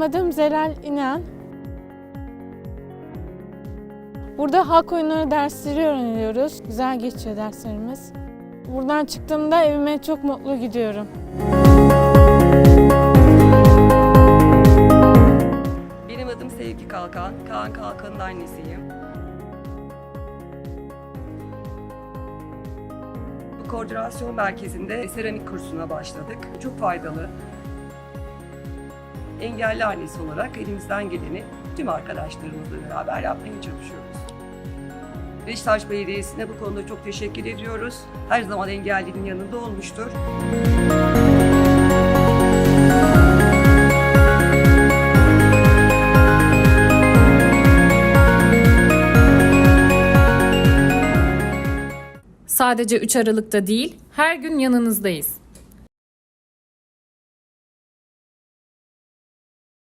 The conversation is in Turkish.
Sibel İnan. Burada halk oyunları dersleri öğreniyoruz. Güzel geçiyor derslerimiz. Buradan çıktığımda evime çok mutlu gidiyorum. Benim adım Sevgi Kalkan. Kaan Kalkan'ın annesiyim. Koordinasyon merkezinde seramik kursuna başladık. Çok faydalı. Engelli annesi olarak elimizden geleni tüm arkadaşlarımızla beraber yapmaya çalışıyoruz. Beşiktaş Belediyesi'ne bu konuda çok teşekkür ediyoruz. Her zaman engellinin yanında olmuştur. Sadece 3 Aralık'ta değil, her gün yanınızdayız.